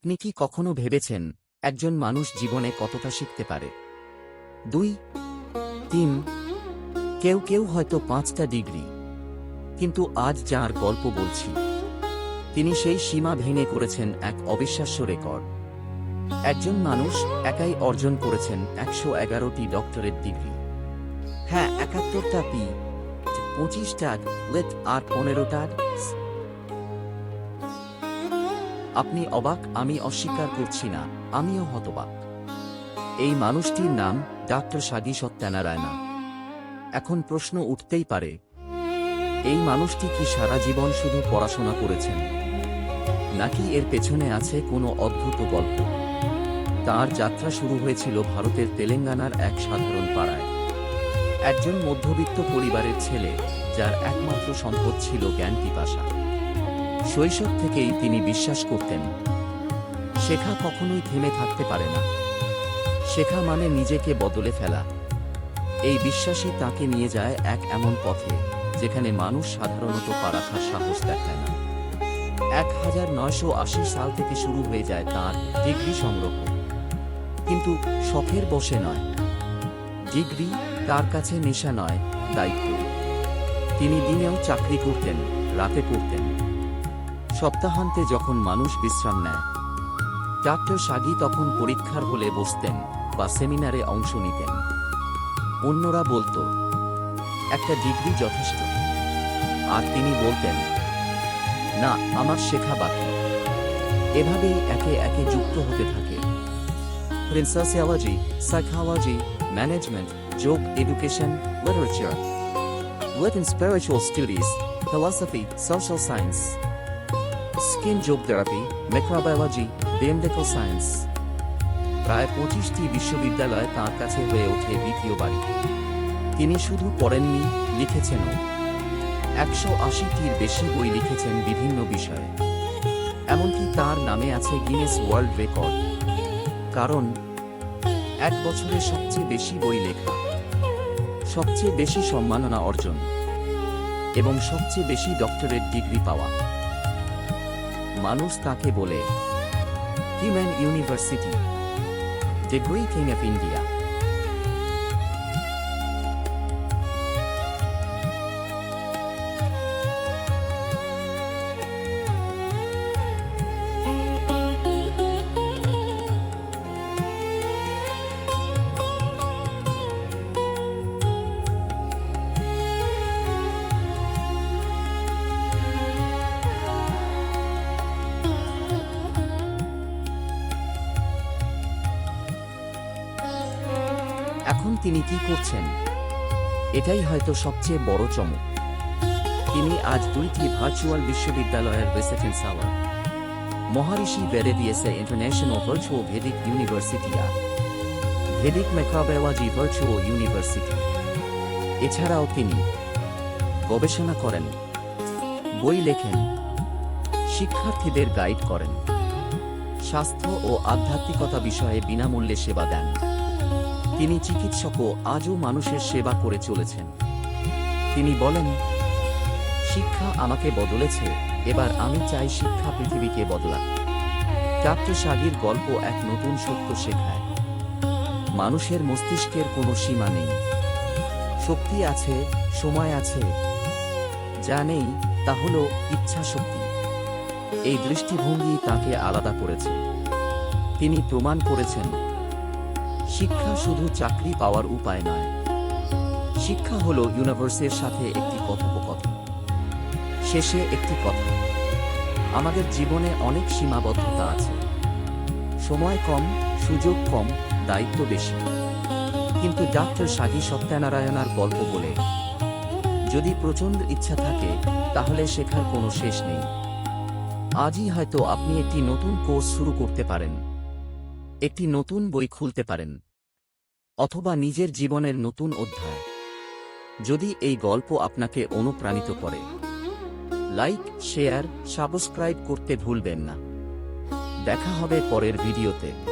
আপনি কি কখনো ভেবেছেন একজন মানুষ জীবনে কতটা শিখতে পারে? দুই, তিন, কেউ কেউ হয়তো পাঁচটা ডিগ্রি। কিন্তু আজ যার গল্প বলছি, তিনি সেই সীমা ভেঙে করেছেন এক অবিশ্বাস্য রেকর্ড। একজন মানুষ একাই অর্জন করেছেন একশো এগারোটি ডক্টরেট ডিগ্রি। হ্যাঁ একাত্তরটা পি, পঁচিশটা লেট আর পনেরোটা আপনি অবাক, আমি অস্বীকার করছি না, আমিও হতবাক। এই মানুষটির নাম ডাক্তার সাগী সত্যানারায়ণা। এখন প্রশ্ন উঠতেই পারে, এই মানুষটি কি সারা জীবন শুধু পড়াশোনা করেছেন? নাকি এর পেছনে আছে কোনো অদ্ভুত গল্প? তার যাত্রা শুরু হয়েছিল ভারতের তেলেঙ্গানার এক সাধারণ পাড়ায়। একজন মধ্যবিত্ত পরিবারের ছেলে, যার একমাত্র সম্পদ ছিল জ্ঞান পিপাসা। শৈশব থেকেই তিনি বিশ্বাস করতেন। শেখা কখনোই থেমে থাকতে পারে না। শেখা মানে নিজেকে বদলে ফেলা। এই বিশ্বাসই তাকে নিয়ে যায় এক এমন পথে, যেখানে মানুষ সাধারণত পা রাখার সাহস দেখায় না। এক হাজার নয়শো আশি সাল থেকে শুরু হয়ে যায় তার ডিগ্রি সংগ্রহ। কিন্তু শখের বসে নয়। ডিগ্রি তার কাছে নেশা নয়, দায়িত্ব। তিনি দিনেও চাকরি করতেন, রাতে পড়তেন। সপ্তাহান্তে যখন মানুষ বিশ্রাম নেয় ডাক্তার সাগি তখন পরীক্ষার হলে বসতেন বা সেমিনারে অংশ নিতেন। অন্যরা বলতো একটা ডিগ্রি যথেষ্ট। আর তিনি বলতেন না আমার শেখা বাকি। এভাবেই একে একে যুক্ত হতে থাকে। প্রিন্সাসিওলজি সাইকোলজি ম্যানেজমেন্ট যোগ education literature. Lit in spiritual studies, philosophy, social science, skin job therapy, microbiology, biomedical science. প্রায় পঁচিশটি বিশ্ববিদ্যালয় তাঁর কাছে হয়ে ওঠে দ্বিতীয় বাড়ি। তিনি শুধু পড়েননি লিখেছেনও। একশো আশিটির বেশি বই লিখেছেন বিভিন্ন বিষয়ে। এমনকি তার নামে আছে গিনেস ওয়ার্ল্ড রেকর্ড কারণ এক বছরে সবচেয়ে বেশি বই লেখা সবচেয়ে বেশি সম্মাননা অর্জন এবং সবচেয়ে বেশি ডক্টরেট ডিগ্রি পাওয়া। মানুষ তাকে বলে human university degree king of India এখন তিনি কি করছেন? এটাই হয়তো সবচেয়ে বড় চমক। তিনি আজ দুইটি ভার্চুয়াল বিশ্ববিদ্যালয়ের রেসিডেন্স আওয়ার। মহারিষি বেড়ে দিয়েছে ইন্টারন্যাশনাল ভার্চুয়াল ভেদিক ইউনিভার্সিটি আর। ভেদিক মেকাবেওয়াজি ভার্চুয়াল ইউনিভার্সিটি। এছাড়াও তিনি গবেষণা করেন, বই লেখেন, শিক্ষার্থীদের গাইড করেন, স্বাস্থ্য ও আধ্যাত্মিকতা বিষয়ে বিনামূল্যে সেবা দেন। তিনি চিকিৎসকও আজও মানুষের সেবা করে চলেছেন। তিনি বলেন, শিক্ষা আমাকে বদলেছে, এবার আমি চাই শিক্ষা পৃথিবীকে বদলা ডাক্তার সাগির গল্প এক নতুন সত্য শেখায়। মানুষের মস্তিষ্কের কোনো সীমা নেই। শক্তি আছে, সময় আছে, যা নেই, তা হল ইচ্ছা শক্তি এই দৃষ্টিভঙ্গি তাকে আলাদা করেছে। তিনি প্রমাণ করেছেন শিক্ষা শুধু চাকরি পাওয়ার উপায় নয়। শিক্ষা হলো ইউনিভার্সের সাথে একটি কথোপকথন। শেষে একটি কথা। আমাদের জীবনে অনেক সীমাবদ্ধতা আছে। সময় কম, সুযোগ কম, দায়িত্ব বেশি। কিন্তু ডাক্তার সাগী সত্যানারায়ণার গল্প বলে, যদি প্রচণ্ড ইচ্ছা থাকে, তাহলে শেখার কোনো শেষ নেই। আজই হয়তো আপনি একটি নতুন কোর্স শুরু করতে পারেন। একটি নতুন বই খুলতে পারেন, অথবা নিজের জীবনের নতুন অধ্যায়। যদি এই গল্প আপনাকে অনুপ্রাণিত করে, লাইক, শেয়ার, সাবস্ক্রাইব করতে ভুলবেন না। দেখা হবে পরের ভিডিওতে।